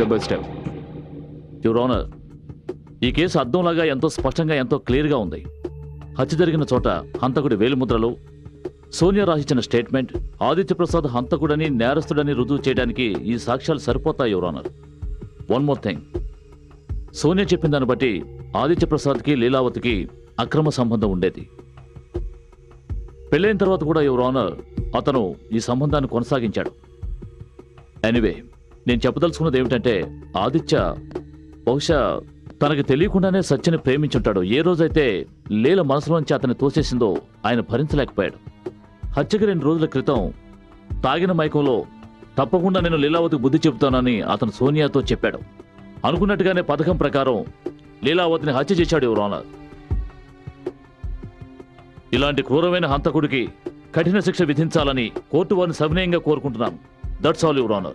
Step by step your honour ఈ case అద్దంలాగా ఎంతో స్పష్టంగా ఎంతో క్లియర్గా ఉంది. హత్య జరిగిన చోట హంతకుడి వేలిముద్రలు సోనియా రాసిచ్చిన స్టేట్మెంట్ ఆదిత్యప్రసాద్ హంతకుడని నేరస్తుడని రుజువు చేయడానికి ఈ సాక్ష్యాలు సరిపోతాయి your honour one more thing Sonia చెప్పిన దాన్ని బట్టి ఆదిత్యప్రసాద్కి లీలావతికి అక్రమ సంబంధం ఉండేది. పెళ్ళైన తర్వాత కూడా యువర్ ఆనర్ అతను ఈ సంబంధాన్ని కొనసాగించాడు. ఎనివే నేను చెప్పదలుచుకున్నది ఏమిటంటే ఆదిత్య బహుశా తనకి తెలియకుండానే సత్యని ప్రేమించుంటాడు. ఏ రోజైతే లీల మనసులోంచి అతన్ని తోసేసిందో ఆయన భరించలేకపోయాడు. హత్యకి రెండు రోజుల క్రితం తాగిన మైకంలో తప్పకుండా నేను లీలావతికి బుద్ధి చెబుతానని అతను సోనియాతో చెప్పాడు. అనుకున్నట్టుగానే పథకం ప్రకారం లీలావతిని హత్య చేశాడు ఎవరు ఇలాంటి క్రూరమైన హంతకుడికి కఠిన శిక్ష విధించాలని కోర్టు వారిని సవినయంగా కోరుకుంటున్నాను that's all your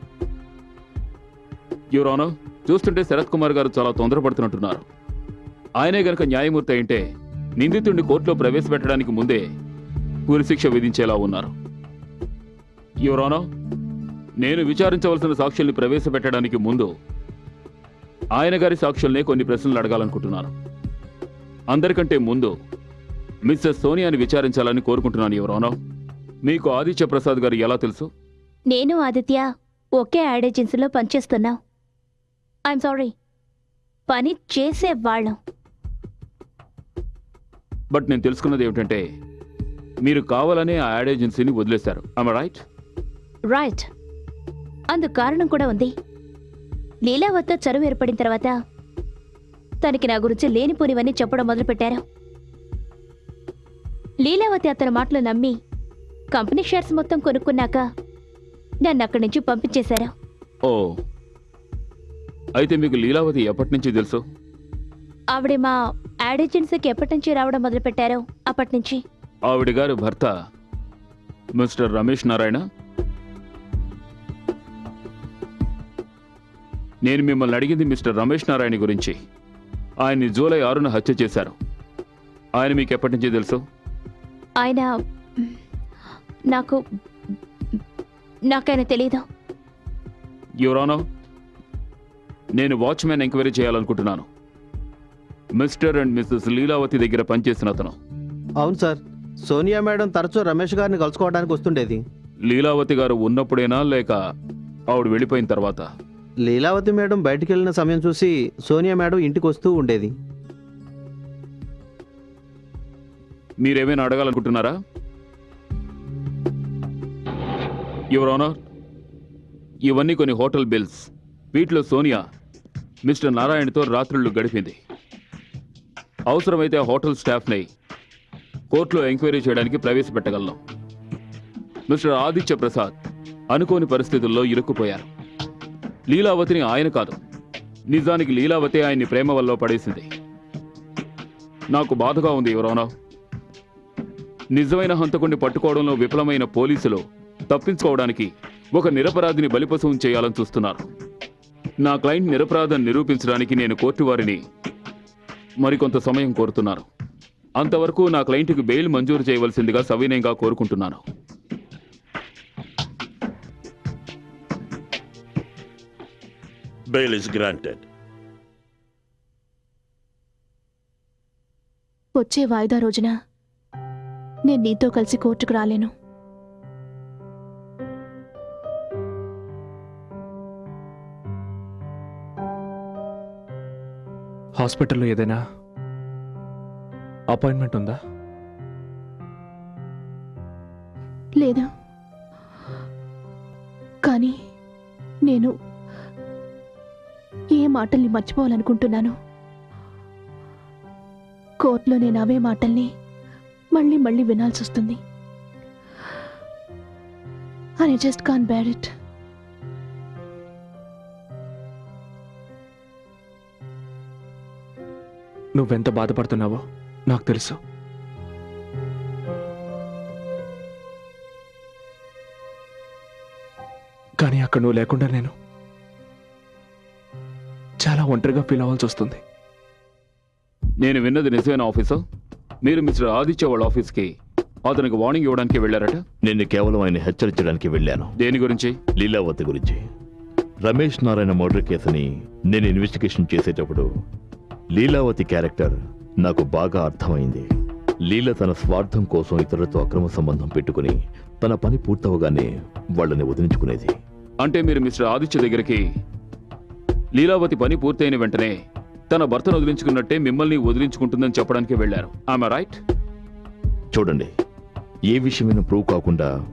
your honour your honour చూస్తుంటే శరత్ కుమార్ గారు చాలా తొందరపడుతున్నట్టున్నారు. ఆయనే గనక న్యాయమూర్తి అయింటే నిందితుడిని కోర్టులో ప్రవేశపెట్టడానికి ముందే ఉరిశిక్ష విధించేలా ఉన్నారు. యువరానో నేను విచారించవలసిన సాక్షుల్ని ప్రవేశపెట్టడానికి ముందు ఆయన గారి సాక్షుల్నే కొన్ని ప్రశ్నలు అడగాలనుకుంటున్నాను. అందరికంటే ముందు మిస్టర్ సోనియాని విచారించాలని కోరుకుంటున్నాను యువరానో మీకు ఆదిత్య ప్రసాద్ గారు ఎలా తెలుసు? నేను ఆదిత్య ఒకే యాడ్ ఏజెన్సీలో పనిచేస్తున్నాం. ఐఎమ్ సారీ పని చేసే వాళ్ళం. బట్ నేను తెలుసుకున్నది ఏమిటంటే మీరు కావాలనే ఆ యాడ్ ఏజెన్సీని వదిలేశారు. ఐమ్ రైట్ రైట్ అందుకు కారణం కూడా ఉంది. లీలావత్త చదువు ఏర్పడిన తర్వాత తనకి నా గురించి లేనిపోనివన్నీ చెప్పడం మొదలుపెట్టారు. లీలావతి అతని మాటలు నమ్మి కంపెనీ షేర్స్ మొత్తం కొనుక్కున్నాక నన్ను అక్కడి నుంచి పంపించేశారు. ఓ అయితే మీకు లీలావతి ఎప్పటి నుంచి తెలుసు? ఆవిడ మా యాడ్ ఏజెన్సీకి ఎప్పటి నుంచి రావడం మొదలుపెట్టారో? అప్పటి నుంచి. ఆవిడ గారి భర్త మిస్టర్ రమేష్ నారాయణ. నేను మిమ్మల్ని అడిగింది మిస్టర్ రమేష్ నారాయణ గురించి. ఆయన్ని జూలై ఆరున హత్య చేశారు. ఆయన మీకు ఎప్పటి నుంచి తెలుసు? ఆయన నాకు నాకైనా తెలీదు. యువరానో నేను వాచ్మెన్ ఎంక్వైరీ చేయాలనుకుంటున్నాను. మిస్టర్ అండ్ మిస్సెస్ లీలావతి దగ్గర పనిచేసిన అతను. అవును సార్. సోనియా మేడం తరచూ రమేష్ గారిని కలుసుకోవడానికి వస్తుండేది. లీలావతి గారు ఉన్నప్పుడేనా లేక ఆవిడ వెళ్ళిపోయిన తర్వాత? లీలావతి మేడం బయటికి వెళ్ళిన సమయం చూసి సోనియా మేడం ఇంటికి వస్తూ ఉండేది. మీరేమైనా అడగాలనుకుంటున్నారా? యువర్ ఆనర్ ఇవన్నీ కొన్ని హోటల్ బిల్స్. వీటిలో సోనియా మిస్టర్ నారాయణతో రాత్రుళ్ళు గడిపింది. అవసరమైతే హోటల్ స్టాఫ్ని కోర్టులో ఎంక్వైరీ చేయడానికి ప్రవేశపెట్టగలను. మిస్టర్ ఆదిత్య ప్రసాద్ అనుకోని పరిస్థితుల్లో ఇరుక్కుపోయారు. లీలావతిని ఆయన కాదు. నిజానికి లీలావతి ఆయన్ని ప్రేమ వల్ల పడేసింది. నాకు బాధగా ఉంది ఎవరోనా నిజమైన హంతకుణ్ణి పట్టుకోవడంలో విఫలమైన పోలీసులు తప్పించుకోవడానికి ఒక నిరపరాధిని బలిపశువం చేయాలని చూస్తున్నారు. నా క్లయింట్ నిరపరాధం నిరూపించడానికి నేను కోర్టు వారిని మరికొంత సమయం కోరుతున్నాను. అంతవరకు నా క్లయింట్కి బెయిల్ మంజూరు చేయవలసిందిగా సవినయంగా కోరుకుంటున్నాను. Bail is granted. వచ్చే వాయిదా రోజున నేను నీతో కలిసి కోర్టుకు రాలేను. హాస్పిటల్లో ఏదైనా అపాయింట్మెంట్ ఉందా? లేదా? కానీ నేను ఏ మాటల్ని మర్చిపోవాలనుకుంటున్నాను? కోర్టులో నేను అవే మాటల్ని మళ్ళీ మళ్ళీ వినాల్సి వస్తుంది I just can't bear it నువ్వెంత బాధపడుతున్నావో నాకు తెలుసు. కానీ అక్కడ నువ్వు లేకుండా నేను చాలా ఒంటరిగా ఫీల్ అవ్వాల్సి వస్తుంది. నేను విన్నది నిజమైన ఆఫీసర్? మీరు మిస్టర్ ఆదిత్య వాళ్ళ ఆఫీస్కి అతనికి వార్నింగ్ ఇవ్వడానికి వెళ్ళారట? నిన్ను కేవలం ఆయన హెచ్చరించడానికి వెళ్ళాను. దేని గురించి? లీలావతి గురించి. రమేష్ నారాయణ మర్డర్ కేసుని నేను ఇన్వెస్టిగేషన్ చేసేటప్పుడు లీలావతి క్యారెక్టర్ నాకు బాగా అర్థమైంది. లీల తన స్వార్థం కోసం ఇతరులతో అక్రమ సంబంధం పెట్టుకుని తన పని పూర్తవగానే వాళ్ళని వదిలించుకునేది. అంటే మీరు మిస్టర్ ఆదిత్య దగ్గరికి లీలావతి పని పూర్తయిన వెంటనే తన భర్తను వదిలించుకున్నట్టే మిమ్మల్ని వదిలించుకుంటుందని చెప్పడానికి వెళ్ళారు. ఆమె రైట్ చూడండి ఏ విషయమైనా ప్రూవ్ కాకుండా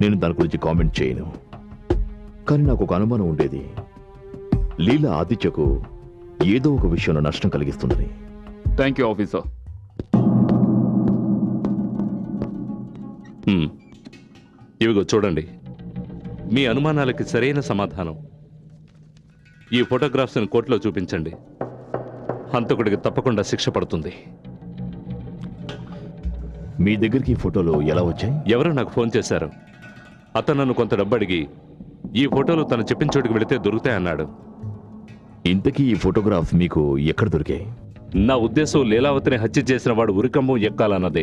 నేను దాని గురించి కామెంట్ చేయను. కానీ నాకు ఒక అనుమానం ఉండేది. లీల ఆదిత్యకు ఏదో ఒక విషయంలో నష్టం కలిగిస్తుందని. థ్యాంక్ యూ ఆఫీసర్ హ్మ్. ఇవిగో చూడండి. మీ అనుమానాలకి సరైన సమాధానం. ఈ ఫోటోగ్రాఫ్స్ని కోర్టులో చూపించండి. హంతకుడికి తప్పకుండా శిక్ష పడుతుంది. మీ దగ్గరికి ఈ ఫోటోలు ఎలా వచ్చాయి? ఎవరో నాకు ఫోన్ చేశారు. అతను నన్ను కొంత డబ్బు అడిగి ఈ ఫోటోలు తను చెప్పిన చోటుకి వెళితే దొరుకుతాయన్నాడు. ఇంతకీ ఈ ఫోటోగ్రాఫ్స్ మీకు ఎక్కడ దొరికాయి? నా ఉద్దేశం లీలావతిని హత్య చేసిన వాడు ఉరికంబం ఎక్కాలన్నదే.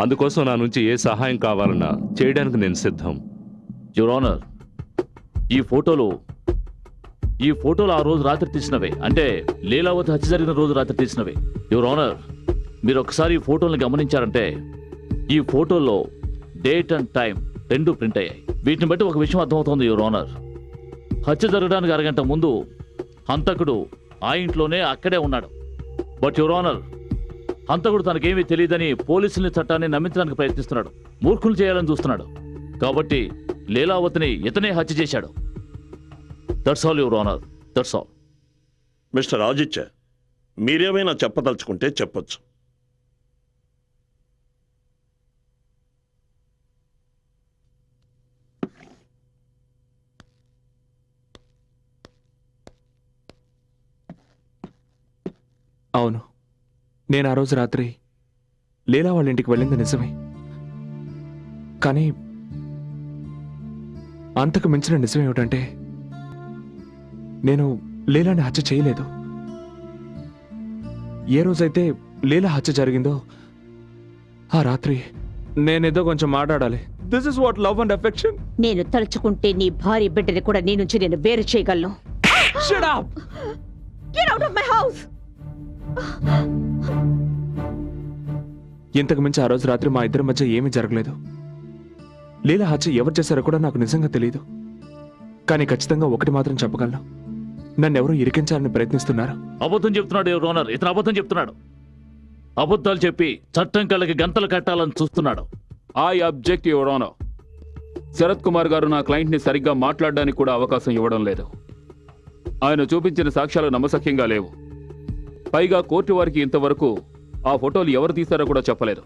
అందుకోసం నా నుంచి ఏ సహాయం కావాలన్నా చేయడానికి నేను సిద్ధం. యువర్ ఆనర్ ఈ ఫోటోలు ఈ ఫోటోలు ఆ రోజు రాత్రి తీసినవే. అంటే లీలావతి హత్య జరిగిన రోజు రాత్రి తీసినవే. యువర్ ఆనర్ మీరు ఒకసారి ఈ ఫోటోల్ని గమనించారంటే ఈ ఫోటోల్లో డేట్ అండ్ టైం రెండు ప్రింట్ అయ్యాయి. వీటిని బట్టి ఒక విషయం అర్థమవుతోంది యువర్ ఆనర్ హత్య జరగడానికి అరగంట ముందు హంతకుడు ఆ ఇంట్లోనే అక్కడే ఉన్నాడు. బట్ యువర్ ఆనర్ హంతకుడు తనకేమీ తెలియదని పోలీసుల్ని చట్టాన్ని నమ్మించడానికి ప్రయత్నిస్తున్నాడు. మూర్ఖులు చేయాలని చూస్తున్నాడు. కాబట్టి లీలావతిని ఇతనే హత్య చేశాడు. That's all your honour that's all mister Aditya మీరేమైనా చెప్పదలుచుకుంటే చెప్పొచ్చు. అవును. నేను ఆ రోజు రాత్రి లీలా వాళ్ళ ఇంటికి వెళ్ళింది నిజమే. కానీ అంతకు మించిన నిజం ఏమిటంటే నేను లీలాని హత్య చేయలేదు. ఏ రోజైతే లీలా హత్య జరిగిందో ఆ రాత్రి నేనేదో కొంచెం మాట్లాడాలి. This is what love and affection నేను తలుచుకుంటే నీ భార్య బిడ్డని కూడా నీ నుంచి నేను వేరు చేయగలను. Get out of my house! ఇంతకు మించి ఆ రోజు రాత్రి మా ఇద్దరి మధ్య ఏమీ జరగలేదు. లీలా హత్య ఎవరు చేశారో కూడా నాకు నిజంగా తెలియదు కానీ ఖచ్చితంగా ఒకటి మాత్రం చెప్పగలను. నన్నెవరో ఇరికించాలని ప్రయత్నిస్తున్నారు. అబద్ధం చెప్తున్నాడు యువర్ ఆనర్ ఇతను అబద్ధం చెప్తున్నాడు. అబద్ధాలు చెప్పి చట్టం కళ్ళకి గంతలు కట్టాలని చూస్తున్నాడు. I object your honour Sarath Kumar garu నా క్లయింట్ని సరిగ్గా మాట్లాడడానికి కూడా అవకాశం ఇవ్వడం లేదు. ఆయన చూపించిన సాక్ష్యాలు నమ్మసక్యంగా లేవు. పైగా కోర్టు వారికి ఇంతవరకు ఆ ఫోటోలు ఎవరు తీశారో కూడా చెప్పలేదు.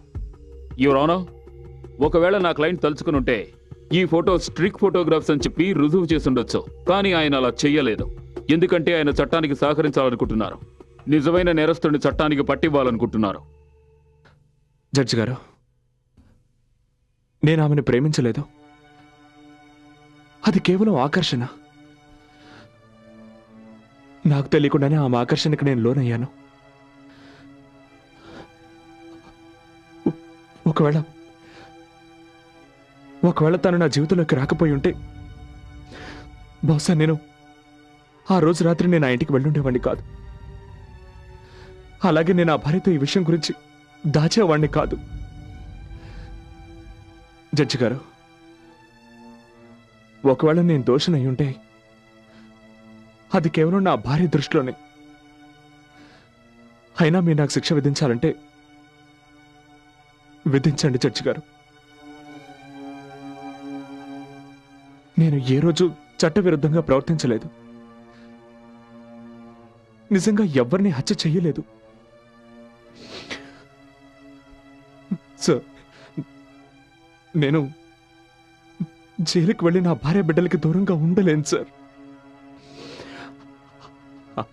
యువర్ ఒకవేళ నా క్లయింట్ తలుచుకుని ఉంటే ఈ ఫోటో స్ట్రిక్ ఫోటోగ్రాఫ్స్ అని చెప్పి రుజువు చేసుండొచ్చు కానీ ఆయన అలా చెయ్యలేదు. ఎందుకంటే ఆయన చట్టానికి సహకరించాలనుకుంటున్నారు. నిజమైన నేరస్తుడిని చట్టానికి పట్టివ్వాలనుకుంటున్నారు. జడ్జి గారు నేను ఆమెను ప్రేమించలేదు. అది కేవలం ఆకర్షణ. నాకు తెలియకుండానే ఆమె ఆకర్షణకి నేను లోనయ్యాను. ఒకవేళ ఒకవేళ తను నా జీవితంలోకి రాకపోయి ఉంటే బహుశా నేను ఆ రోజు రాత్రి నేను ఆ ఇంటికి వెళ్ళుండేవాడిని కాదు. అలాగే నేను ఆ భార్యతో ఈ విషయం గురించి దాచేవాణ్ణి కాదు. జడ్జి గారు ఒకవేళ నేను దోషనయ్యుంటే ఉంటే అది కేవలం నా భార్య దృష్టిలోనే. అయినా మీరు నాకు శిక్ష విధించాలంటే విధించండి జడ్జి గారు నేను ఏ రోజు చట్టవిరుద్ధంగా ప్రవర్తించలేదు. నిజంగా ఎవరిని హత్య చేయలేదు. సార్ నేను జైలుకి వెళ్ళి నా భార్య బిడ్డలకి దూరంగా ఉండలేను sir.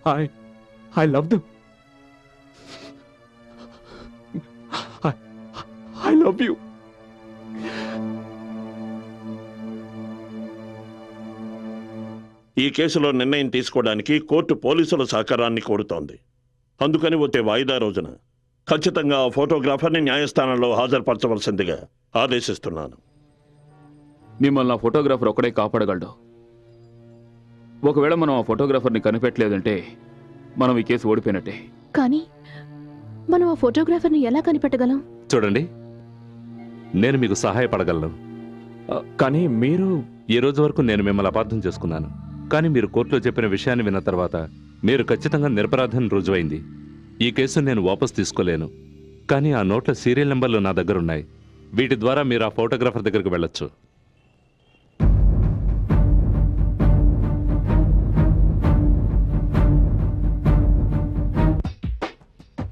I I love them I love you ఈ కేసులో నిర్ణయం తీసుకోవడానికి కోర్టు పోలీసుల సహకారాన్ని కోరుతోంది. అందుకని వచ్చే వాయిదా రోజున ఖచ్చితంగా ఆ ఫోటోగ్రాఫర్ని న్యాయస్థానంలో హాజరుపరచవలసిందిగా ఆదేశిస్తున్నాను. మిమ్మల్ని ఆ ఫోటోగ్రాఫర్ ఒక్కడే కాపాడగలడు. ఒకవేళ మనం ఆ ఫోటోగ్రాఫర్ని కనిపెట్టలేదంటే మనం ఈ కేసు ఓడిపోయినట్టే. కానీ మనం ఆ ఫోటోగ్రాఫర్ని ఎలా కనిపెట్టగలం? చూడండి నేను మీకు సహాయపడగలను. ఆ, కానీ మీరు ఈ రోజు వరకు నేను మిమ్మల్ని అపార్థం చేసుకున్నాను. కానీ మీరు కోర్టులో చెప్పిన విషయాన్ని విన్న తర్వాత మీరు ఖచ్చితంగా నిరపరాధం రుజువైంది. ఈ కేసును నేను వాపస్ తీసుకోలేను. కానీ ఆ నోట్ల సీరియల్ నెంబర్లు నా దగ్గర ఉన్నాయి వీటి ద్వారా మీరు ఆ ఫోటోగ్రాఫర్ దగ్గరికి వెళ్ళొచ్చు.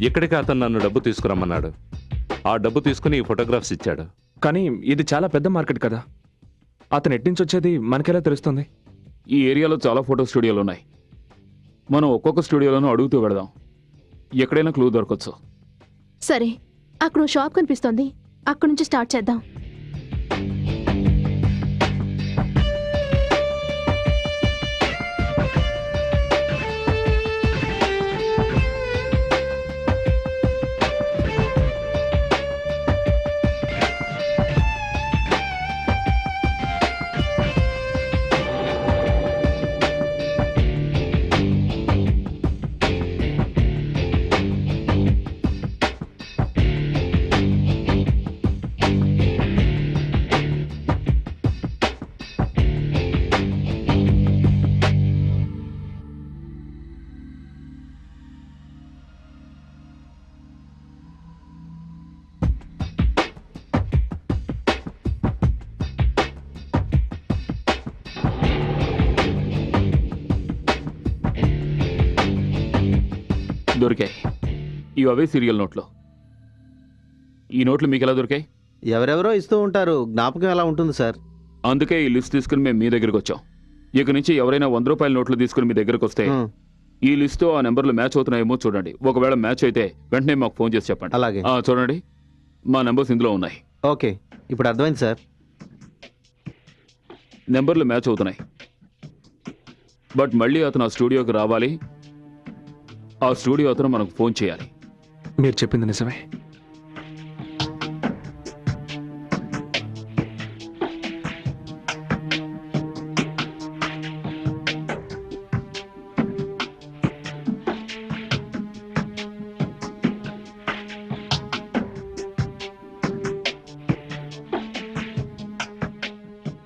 ఇక్కడికి అతను నన్ను డబ్బు తీసుకురమ్మన్నాడు? ఆ డబ్బు తీసుకుని ఈ ఫోటోగ్రాఫ్స్ ఇచ్చాడు. కానీ ఇది చాలా పెద్ద మార్కెట్ కదా. అతను ఎట్నుంచి వచ్చేది మనకెలా తెలుస్తుంది? ఈ ఏరియాలో చాలా ఫోటో స్టూడియోలు ఉన్నాయి. మనం ఒక్కొక్క స్టూడియోలోనూ అడుగుతూ వెళదాం. ఎక్కడైనా క్లూ దొరకచ్చు. సరే అక్కడ షాప్ కనిపిస్తోంది. అక్కడ నుంచి స్టార్ట్ చేద్దాం. దొరికాయి. ఇవి అవే సీరియల్ నోట్లు. ఈ నోట్లు మీకు ఎలా దొరికాయి? ఎవరెవరో ఇస్తూ ఉంటారు. జ్ఞాపకం ఎలా ఉంటుంది సార్? అందుకే ఈ లిస్ట్ తీసుకుని మేము మీ దగ్గరికి వచ్చాం. ఇక నుంచి ఎవరైనా వంద రూపాయల నోట్లు తీసుకుని మీ దగ్గరకు వస్తే ఈ లిస్టు ఆ నెంబర్లు మ్యాచ్ అవుతున్నాయేమో చూడండి. ఒకవేళ మ్యాచ్ అయితే వెంటనే మాకు ఫోన్ చేసి చెప్పండి. అలాగే. ఆ, చూడండి. మా నెంబర్స్ ఇందులో ఉన్నాయి. ఓకే. ఇప్పుడు అర్థమైంది సార్. నెంబర్లు మ్యాచ్ అవుతున్నాయి. బట్ మళ్ళీ అతను ఆ స్టూడియోకి రావాలి. ఆ స్టూడియో అతను మనకు ఫోన్ చేయాలి. మీరు చెప్పింది నిజమే.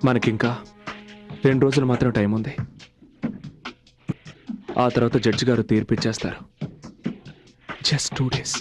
మనకింకా రెండు రోజులు మాత్రం టైం ఉంది ఆ తర్వాత జడ్జి గారు తీర్పిచ్చేస్తారు జస్ట్ టూ డేస్